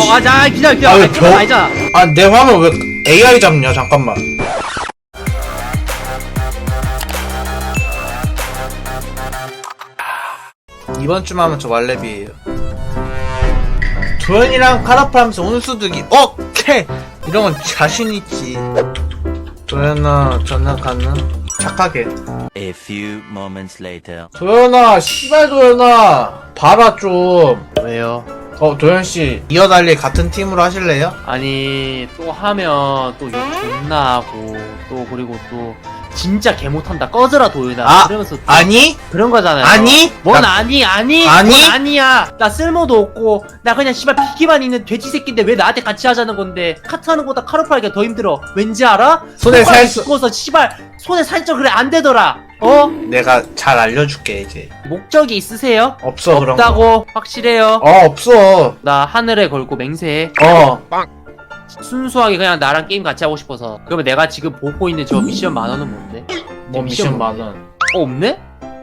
씨. 어, 아, 자, 기다려, 기다려. 아, 왜 아, 그건 겨- 아니잖아. 아, 내 화면 왜 AI 잡냐? 잠깐만. 이번 주만 하면 저 말레비에요. 도현이랑 카라프하면서 온수두기. 오케이! 이런 건 자신 있지. 도현아, 전화 가능? 착하게. A few moments later. 도현아, 씨발 도현아. 봐라, 좀. 왜요? 어, 도현 씨. 이어달리 같은 팀으로 하실래요? 아니, 또 하면 또욕 존나 하고, 또, 그리고 또, 진짜 개 못한다. 꺼져라, 도윤아. 아, 그러면서 또 아니? 그런 거잖아요. 아니? 뭔 나- 아니, 아니? 아니? 뭔 아니야. 나 쓸모도 없고, 나 그냥 씨발 피기만 있는 돼지 새끼인데 왜 나한테 같이 하자는 건데, 카트 하는 거보다 카로파이가 더 힘들어. 왠지 알아? 손에 손가락이 살 수- 죽어서 씨발, 손에 살짝 그래, 안 되더라. 어? 내가 잘 알려줄게, 이제. 목적이 있으세요? 없어, 그런 거. 없다고 확실해요. 어, 없어. 나 하늘에 걸고 맹세해. 어. 순수하게 그냥 나랑 게임 같이 하고 싶어서. 그러면 내가 지금 보고 있는 저 미션 만 원은 뭔데? 뭐 미션 만 원. 어, 없네?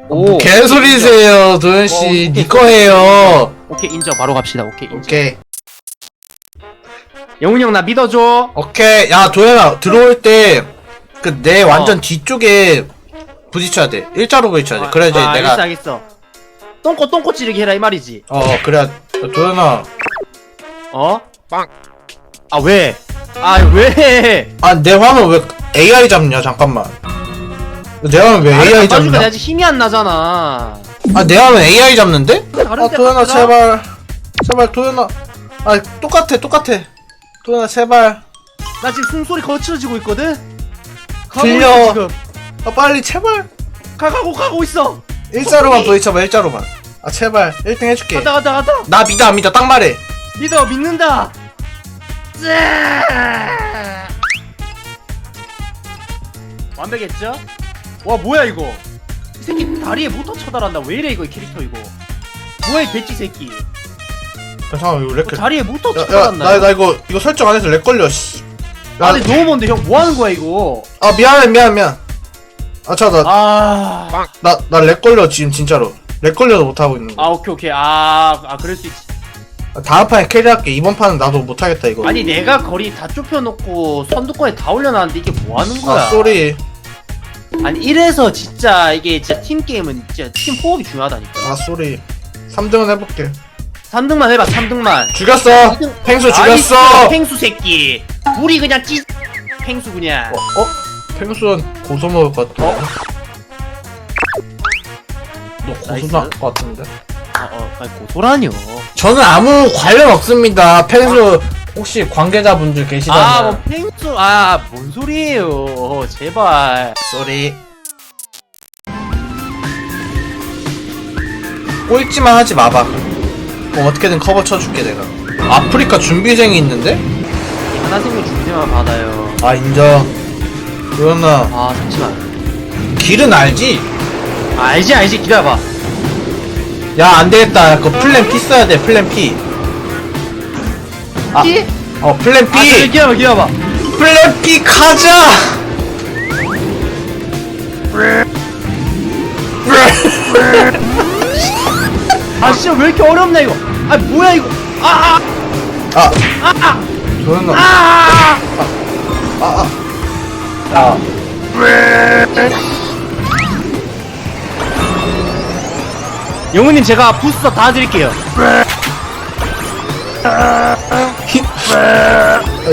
뭐 개소리세요, 도현 어, 씨. 오케이. 니 거예요. 오케이 인정 바로 갑시다. 오케이 인정. 오케이. 영훈이 형 나 믿어줘. 오케이. 야, 도현아, 들어올 때, 그, 내 완전 뒤쪽에 부딪혀야 돼. 일자로 부딪혀야 돼. 그래야지 아, 내가. 알겠어 알겠어. 똥꼬 똥꼬 찌르기 해라 이 말이지. 어, 어, 그래야. 야, 도현아. 어? 빵. 아 왜? 아 왜? 아, 내 화면 왜 AI 잡냐, 잠깐만. 내 화면 왜 AI 나주니까 잡냐? 내가 힘이 안 나잖아. 아, 내 화면 AI 잡는데? 다른 아, 데 도현아, 가자. 제발. 제발, 도현아. 아, 똑같아, 똑같아. 도현아, 제발. 나 지금 숨소리 거칠어지고 있거든. 가고 들려. 지금. 아, 빨리, 제발. 가 가고 가고 있어. 일자로만 부딪혀봐, 일자로만. 아, 제발. 1등 해줄게. 간다 간다 간다. 나 믿어, 안 믿어, 딱 말해. 믿어 믿는다. 완벽했죠? 와 뭐야 이거? 이 새끼 다리에 모터 쳐달한다. 왜 이래 이거 이 캐릭터 이거? 뭐야 이 돼지 새끼? 잠깐만, 이거 렉뭐 다리에 모터 쳐달았나? 나, 나 이거, 이거 설정 안 해서 렉 걸려, 씨. 야, 아니 너무 먼데 형 뭐 하는 거야 이거? 아, 미안해, 미안, 미안. 아, 자, 나, 아, 나, 나렉 걸려, 지금, 진짜로. 렉 걸려서 못 하고 있는 아 거. 오케이 오케이 아, 아 그럴 수 있지. 아, 다음 판에 캐리할게. 이번 판은 나도 못 하겠다, 이거. 아니 내가 거리 다 좁혀놓고 선두권에 다 올려놨는데 이게 뭐 하는 거야? 아, 쏘리. 아니 이래서 진짜 이게 진짜 팀 게임은 진짜 팀 호흡이 중요하다니까. 아, 쏘리. 3등은 해볼게. 3등만 해봐 3등만. 죽였어! 아이, 죽였어! 펭수 새끼. 우리 그냥 찌. 펭수 그냥. 어? 어? 펭수는 고소 먹을 것 같아. 어? 너 고소 나이스. 나올 것 같은데? 어, 어, 아니 고소라뇨. 저는 아무 관련 없습니다. 펭수 혹시 관계자분들 계시다면 아, 뭐 펭수, 아, 뭔 소리예요. 제발. 쏘리. 꼴찌만 하지 마봐. 뭐 어떻게든 커버 쳐줄게 내가. 아프리카 준비생이 있는데? 하나 생명 중대만 받아요. 아 인정. 도현아 아, 잠시만. 길은 알지? 아, 알지, 알지. 기다려봐. 야 안되겠다. 그 플랜 P 써야 돼 플랜 P. 아, 피? 어 플랜 아, 잠시 P. 기다려봐, 기다려봐. 플랜 P 가자. 아, 진짜 왜 이렇게 어렵나, 이거. 아, 뭐야, 이거. 아, 아 아, 아. 아, 아. 아. 영우님, 제가 부스터 다 드릴게요.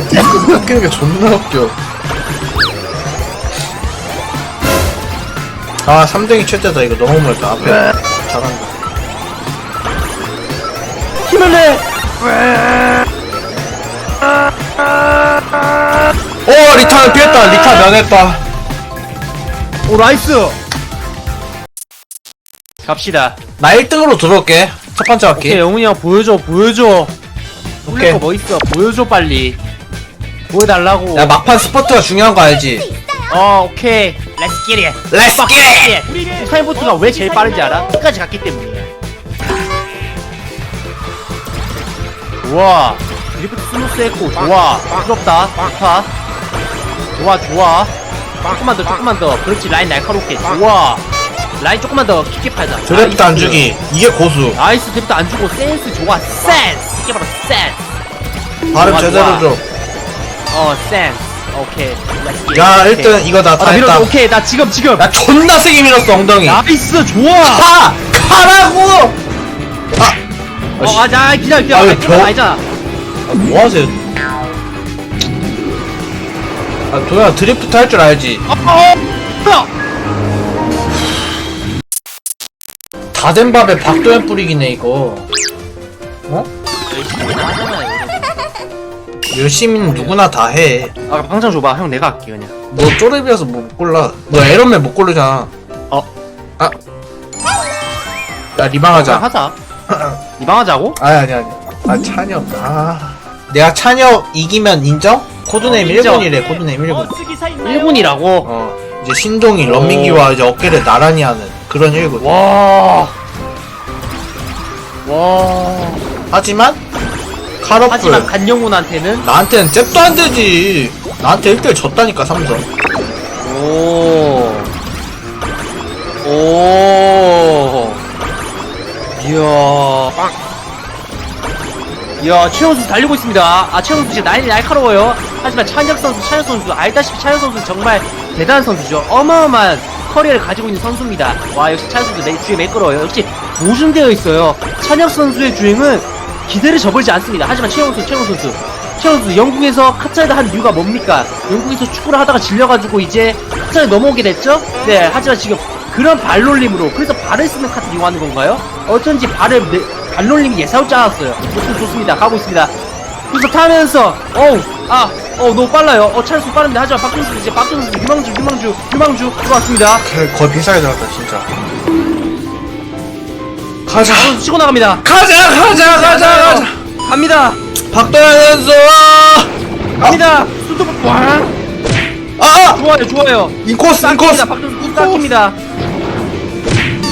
디스크 깎이는 게 존나 웃겨. 아, 3등이 최대다. 이거 너무 멀다. 앞에. 잘한다. 힘을 내! 오, 리타는 피했다. 리타 면했다. 오, 나이스! 갑시다. 나 1등으로 들어올게. 첫 번째 오케이, 학기. 영훈이 형 보여줘, 보여줘. 오케이. 오케이. 뭐 있어? 보여줘, 빨리. 보여달라고. 야, 막판 스포트가 중요한 거 알지? 어, 오케이. Let's get it. Let's get it! 예. 타임보트가 왜 제일 빠른지 알아? 끝까지 갔기 때문이야. 좋아. 드리프트 스무스 했고, 좋아. 부럽다. 좋다. 좋아, 좋아. 조금만 더, 조금만 더. 그렇지, 라인 날카롭게. 좋아. 라인 조금만 더 깊게 팔자. 드래프트 안 나이스. 주기. 이게 고수. 나이스 드리프트 안 주고 센스 좋아. 센스. 이게 바로 센스. 발음 좋아, 제대로 좋아. 줘. 어 센스 오케이 Let's get 야, it. 일단 이거 나다 아, 밀었어 했다. 오케이 나 지금 지금 나 존나 세게 밀었어, 엉덩이. 나이스 좋아 가! 가라고! 아! 어 씨. 맞아 기다려 기다려 아, 왜 아, 벼- 아니잖아 아, 뭐 하세요? 아, 도현아, 드리프트 할 줄 알지? 어, 어, 어. 다된 밥에 박도현 뿌리기네, 이거. 어? 열심히 하잖아요 열심히는 누구나 다 해. 아 방장 줘봐 형 내가 할게 그냥 너 쪼렙이어서 못 골라. 너 에런맨 못 고르잖아. 어 아. 야, 그냥 리방하자. 하자 이방하자고? 아니, 아니, 아니. 아, 찬혁. 아. 내가 찬혁 이기면 인정? 코드네임 어, 인정. 1분이래, 코드네임 1분. 1분이라고? 어. 이제 신동이 런민기와 이제 어깨를 나란히 하는 그런 1분. 와. 와. 하지만, 카러플. 하지만 간영훈한테는 나한테는 잽도 안 되지. 나한테 1대1 졌다니까, 삼성. 오. 오. 이야. 이야, 최현수 달리고 있습니다. 아, 최현수 지금 날이 날카로워요. 하지만 찬혁 선수, 찬혁 선수, 알다시피 찬혁 선수 정말 대단한 선수죠. 어마어마한 커리어를 가지고 있는 선수입니다. 와, 역시 찬혁 선수 매, 주에 매끄러워요. 역시 보증되어 있어요. 찬혁 선수의 주행은 기대를 저버리지 않습니다. 하지만 최영수, 최영수 선수. 최영수 선수, 영국에서 카차에다 한 이유가 뭡니까? 영국에서 축구를 하다가 질려가지고 이제 카차에 넘어오게 됐죠? 네, 하지만 지금 그런 발놀림으로, 그래서 발을 쓰는 카트를 이용하는 건가요? 어쩐지 발을, 내, 발놀림이 예사롭지 않았어요. 좋습니다. 가고 있습니다. 그래서 타면서, 어우, 아, 어, 너무 빨라요. 어, 차수 빠릅니다. 하지만 박준수, 이제 박준수, 유망주, 유망주, 유망주, 들어왔습니다. 개- 거의 비싸게 들었다, 진짜. 가자. 박준수 치고 나갑니다. 가자, 가자, 가자, 가자. 갑니다. 박도현 선수! 갑니다. 수도, 와. 아! 좋아요, 좋아요. 인코스, 인코스! 닦입니다. 박준수 닦입니다.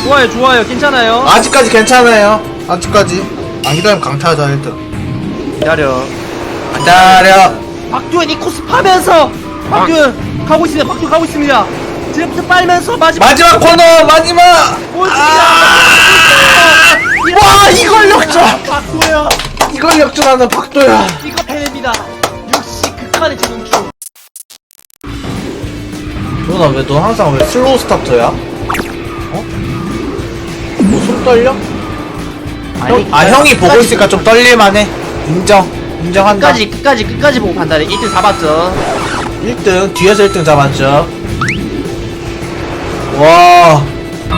좋아요, 좋아요. 괜찮아요. 아직까지 괜찮아요. 아직까지. 안 기다리면 강타하자, 1등. 기다려. 기다려. 박두현 이 코스 파면서 박두현 가고 있습니다. 박두현 가고 있습니다. 드래프트 빨면서 마지막 마지막 코너, 마지막! 올습니다. 와, 이걸 역전! 박두현 이걸 역전하는 박도현. 이거 해냅니다. 역시 극한의 재능주. 도현아, 왜너 항상 왜 슬로우 스타터야? 어? 뭐손 떨려? 형, 아, 형이 보고 있으니까 좀 떨릴만해. 인정. 인정한다. 끝까지 끝까지 끝까지 보고 판단해. 1등 잡았죠. 1등, 뒤에서 1등 잡았죠. 와,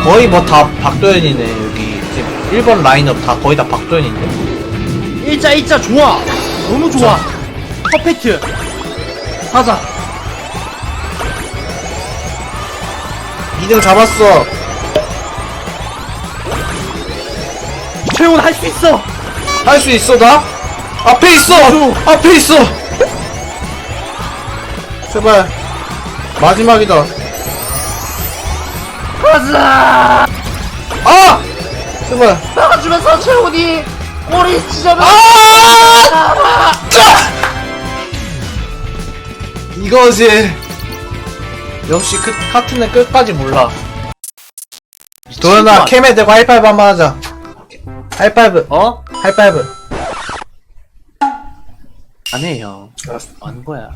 거의 뭐 다 박도현이네, 여기. 지금 1번 라인업 다 거의 다 박도현인데. 일자 일자 좋아. 너무 좋아. 퍼펙트. 가자. 2등 잡았어. 최훈 할 수 있어. 할 수 있어, 나? 앞에 있어! 앞에 있어! 제발. 마지막이다. 가자. 아! 제발. 나가주면서 최훈이 꼬리 찢어면 아! 짜! 이거지. 역시 그 카트는 끝까지 몰라. 도현아, 캠에 대고 하이파이브 한번 하자. 하이파이브. 어? 하이파이브. 안 해요. 알았어. 안 거야.